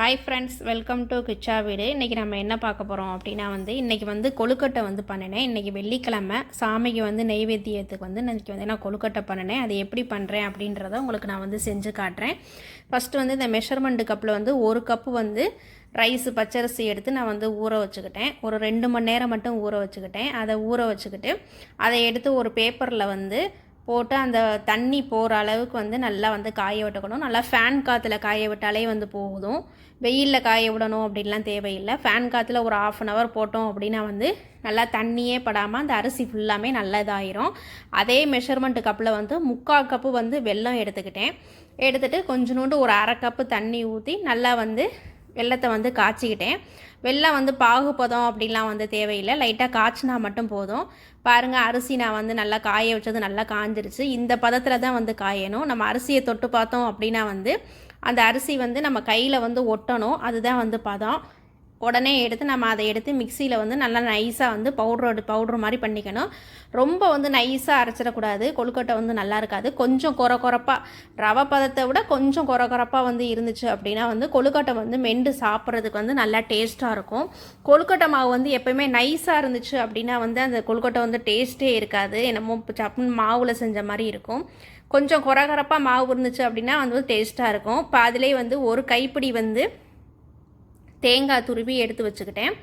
Hi friends welcome to Kicha வீடு இன்றைக்கி நம்ம என்ன பார்க்க போகிறோம் அப்படின்னா வந்து இன்றைக்கி வந்து கொழுக்கட்டை வந்து பண்ணினேன். இன்றைக்கி வெள்ளிக்கிழமை சாமிக்கு வந்து நெய்வேத்தியத்துக்கு வந்து இன்றைக்கி வந்து நான் கொழுக்கட்டை பண்ணினேன். அது எப்படி பண்ணுறேன் அப்படின்றத உங்களுக்கு நான் வந்து செஞ்சு காட்டுறேன். ஃபஸ்ட்டு வந்து இந்த மெஷர்மெண்ட் கப்பில் வந்து ஒரு கப்பு வந்து ரைஸு பச்சரிசி எடுத்து நான் வந்து ஊற வச்சுக்கிட்டேன். ஒரு ரெண்டு மணி நேரம் மட்டும் ஊற வச்சுக்கிட்டேன். அதை ஊற வச்சுக்கிட்டு அதை எடுத்து ஒரு பேப்பரில் வந்து போட்டு அந்த தண்ணி போகிற அளவுக்கு வந்து நல்லா வந்து காய விட்டுக்கணும். நல்லா ஃபேன் காற்றுல காய விட்டாலே வந்து போதும். வெயிலில் காய விடணும் அப்படின்லாம் தேவையில்லை. ஃபேன் காற்றுல ஒரு ஆஃப் அன் ஹவர் போட்டோம் அப்படின்னா வந்து நல்லா தண்ணியே படாமல் அந்த அரிசி ஃபுல்லாமே நல்லா இதாயிரும் அதே மெஷர்மெண்ட் கப்பில் வந்து முக்கால் கப்பு வந்து வெல்லம் எடுத்துக்கிட்டேன். எடுத்துகிட்டு கொஞ்சோண்டு ஒரு அரை கப்பு தண்ணி ஊற்றி நல்லா வந்து வெள்ளத்தை வந்து காய்ச்சிக்கிட்டேன். வெள்ளம் வந்து பாகுபதம் அப்படிலாம் வந்து தேவையில்லை. லைட்டாக காய்ச்சினா மட்டும் போதும். பாருங்கள் அரிசி நான் வந்து நல்லா காய வச்சது நல்லா காஞ்சிருச்சு. இந்த பதத்தில் தான் வந்து காயணும். நம்ம அரிசியை தொட்டு பார்த்தோம் அப்படின்னா வந்து அந்த அரிசி வந்து நம்ம கையில் வந்து ஒட்டணும். அதுதான் வந்து பதம். உடனே எடுத்து நம்ம அதை எடுத்து மிக்சியில் வந்து நல்லா நைஸாக வந்து பவுட்ரு பவுட்ரு மாதிரி பண்ணிக்கணும். ரொம்ப வந்து நைஸாக அரைச்சிடக்கூடாது. கொழுக்கட்டை வந்து நல்லா இருக்காது. கொஞ்சம் குற குறப்பாக ரவை பதத்தை விட கொஞ்சம் குற குறப்பாக வந்து இருந்துச்சு அப்படின்னா வந்து கொழுக்கட்டை வந்து மெண்டு சாப்பிட்றதுக்கு வந்து நல்லா டேஸ்ட்டாக இருக்கும். கொழுக்கட்டை மாவு வந்து எப்போயுமே நைஸாக இருந்துச்சு அப்படின்னா வந்து அந்த கொழுக்கட்டை வந்து டேஸ்ட்டே இருக்காது. என்னமோ சப்புன்னு மாவில் செஞ்ச மாதிரி இருக்கும். கொஞ்சம் குறகரப்பாக மாவு இருந்துச்சு அப்படின்னா வந்து டேஸ்ட்டாக இருக்கும். இப்போ அதிலே வந்து ஒரு கைப்பிடி வந்து தேங்காய் துருவி எடுத்து வச்சுக்கிட்டேன்.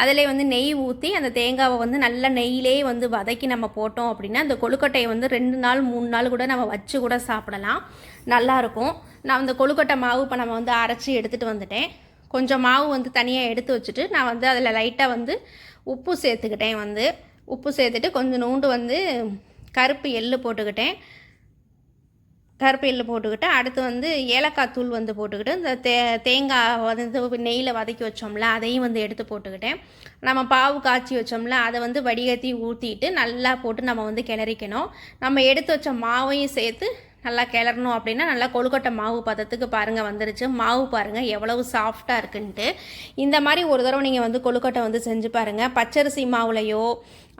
அதில் வந்து நெய் ஊற்றி அந்த தேங்காவை வந்து நல்ல நெய்யிலே வந்து வதக்கி நம்ம போட்டோம் அப்படின்னா அந்த கொழுக்கட்டையை வந்து ரெண்டு நாள் மூணு நாள் கூட நம்ம வச்சு கூட சாப்பிடலாம். நல்லாயிருக்கும் நான் அந்த கொழுக்கட்டை மாவு இப்போ நம்ம வந்து அரைச்சி எடுத்துகிட்டு வந்துட்டேன். கொஞ்சம் மாவு வந்து தனியாக எடுத்து வச்சுட்டு நான் வந்து அதில் லைட்டாக வந்து உப்பு சேர்த்துக்கிட்டேன் வந்து. உப்பு சேர்த்துட்டு கொஞ்சம் நூண்டு வந்து கருப்பு எள்ளு போட்டுக்கிட்டேன். கருப்பையில் போட்டுக்கிட்டு அடுத்து வந்து ஏலக்காய் தூள் வந்து போட்டுக்கிட்டு இந்த தே தேங்காய் வந்து நெய்யில் வதக்கி வச்சோம்ல அதையும் வந்து எடுத்து போட்டுக்கிட்டேன். நம்ம பாவு காய்ச்சி வச்சோம்ல அதை வந்து வடிகட்டி ஊற்றிட்டு நல்லா போட்டு நம்ம வந்து கிளறிக்கணும். நம்ம எடுத்து வச்ச மாவையும் சேர்த்து நல்லா கிளறணும் அப்படின்னா நல்லா கொழுக்கட்டை மாவு பதத்துக்கு பாருங்கள் வந்துருச்சு. மாவு பாருங்கள் எவ்வளவு சாஃப்டாக இருக்குன்ட்டு. இந்த மாதிரி ஒரு தடவை நீங்கள் வந்து கொழுக்கட்டை வந்து செஞ்சு பாருங்கள் பச்சரிசி மாவுலையோ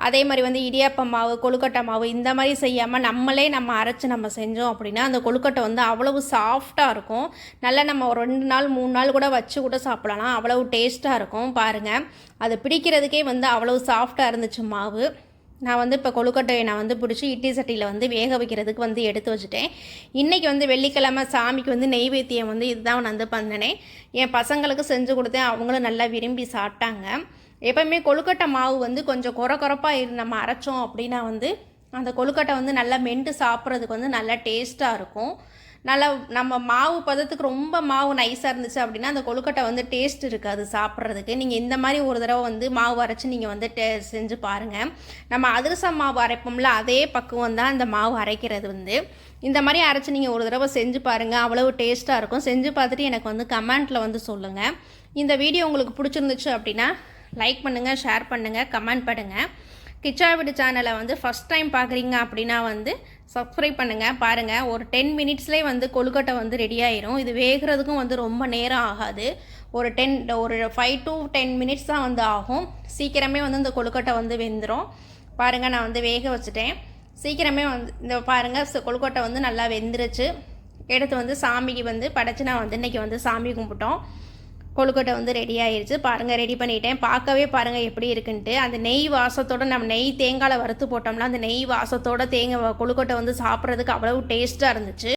அதே மாதிரி வந்து இடியாப்பம் மாவு கொழுக்கட்டை மாவு இந்த மாதிரி செய்யாமல் நம்மளே நம்ம அரைச்சி நம்ம செஞ்சோம் அப்படின்னா அந்த கொழுக்கட்டை வந்து அவ்வளவு சாஃப்டாக இருக்கும். நல்லா நம்ம ஒரு ரெண்டு நாள் மூணு நாள் கூட வச்சு கூட சாப்பிடலாம். அவ்வளவு டேஸ்ட்டாக இருக்கும். பாருங்கள் அது பிடிக்கிறதுக்கே வந்து அவ்வளவு சாஃப்டாக இருந்துச்சு மாவு. நான் வந்து இப்போ கொழுக்கட்டையை நான் வந்து பிடிச்சி இட்லி சட்டியில் வந்து வேக வைக்கிறதுக்கு வந்து எடுத்து வச்சுட்டேன். இன்றைக்கி வந்து வெள்ளிக்கிழமை சாமிக்கு வந்து நெய்வேத்தியம் வந்து இதுதான் நான் வந்து பண்ணினேன். என் பசங்களுக்கு செஞ்சு கொடுத்தேன். அவங்களும் நல்லா விரும்பி சாப்பிட்டாங்க. எப்போயுமே கொழுக்கட்டை மாவு வந்து கொஞ்சம் குறை குறப்பாக இரு நம்ம அரைச்சோம் அப்படின்னா வந்து அந்த கொழுக்கட்டை வந்து நல்லா மெண்டு சாப்பிட்றதுக்கு வந்து நல்லா டேஸ்ட்டாக இருக்கும். நல்லா நம்ம மாவு பதத்துக்கு ரொம்ப மாவு நைஸாக இருந்துச்சு அப்படின்னா அந்த கொழுக்கட்டை வந்து டேஸ்ட் இருக்காது சாப்பிட்றதுக்கு. நீங்கள் இந்த மாதிரி ஒரு தடவை வந்து மாவு அரைச்சி நீங்கள் வந்து டே செஞ்சு பாருங்கள் நம்ம அதிரசம் மாவு அரைப்போம்ல அதே பக்குவம் தான் இந்த மாவு அரைக்கிறது வந்து. இந்த மாதிரி அரைச்சி நீங்கள் ஒரு தடவை செஞ்சு பாருங்கள் அவ்வளவு டேஸ்ட்டாக இருக்கும். செஞ்சு பார்த்துட்டு எனக்கு வந்து கமெண்ட்டில் வந்து சொல்லுங்கள் இந்த வீடியோ உங்களுக்கு பிடிச்சிருந்துச்சு அப்படின்னா லைக் பண்ணுங்கள் ஷேர் பண்ணுங்கள் கமெண்ட் பண்ணுங்கள் கிச்சா வீடு சேனலை வந்து ஃபஸ்ட் டைம் பார்க்குறீங்க அப்படின்னா வந்து சப்ஸ்கிரைப் பண்ணுங்கள் பாருங்கள் ஒரு டென் மினிட்ஸ்லேயே வந்து கொழுக்கட்டை வந்து ரெடி ஆயிரும். இது வேகிறதுக்கும் வந்து ரொம்ப நேரம் ஆகாது. ஒரு டென் ஒரு ஃபைவ் டு டென் மினிட்ஸ் தான் வந்து ஆகும். சீக்கிரமே வந்து இந்த கொழுக்கட்டை வந்து வெந்துடும் பாருங்கள் நான் வந்து வேக வச்சுட்டேன். சீக்கிரமே வந்து இந்த பாருங்கள் கொழுக்கட்டை வந்து நல்லா வெந்துருச்சு. எடுத்து வந்து சாமிக்கு வந்து படைச்சு நான் வந்து இன்றைக்கி வந்து சாமி கும்பிட்டோம். கொழுக்கட்டை வந்து ரெடி ஆயிடுச்சு பாருங்கள் ரெடி பண்ணிட்டேன். பார்க்கவே பாருங்கள் எப்படி இருக்குன்ட்டு. அந்த நெய் வாசத்தோட நம்ம நெய் தேங்காயில் வறுத்து போட்டோம்னா அந்த நெய் வாசத்தோட தேங்காய் கொழுக்கட்டை வந்து சாப்பிட்றதுக்கு அவ்வளவு டேஸ்ட்டாக இருந்துச்சு.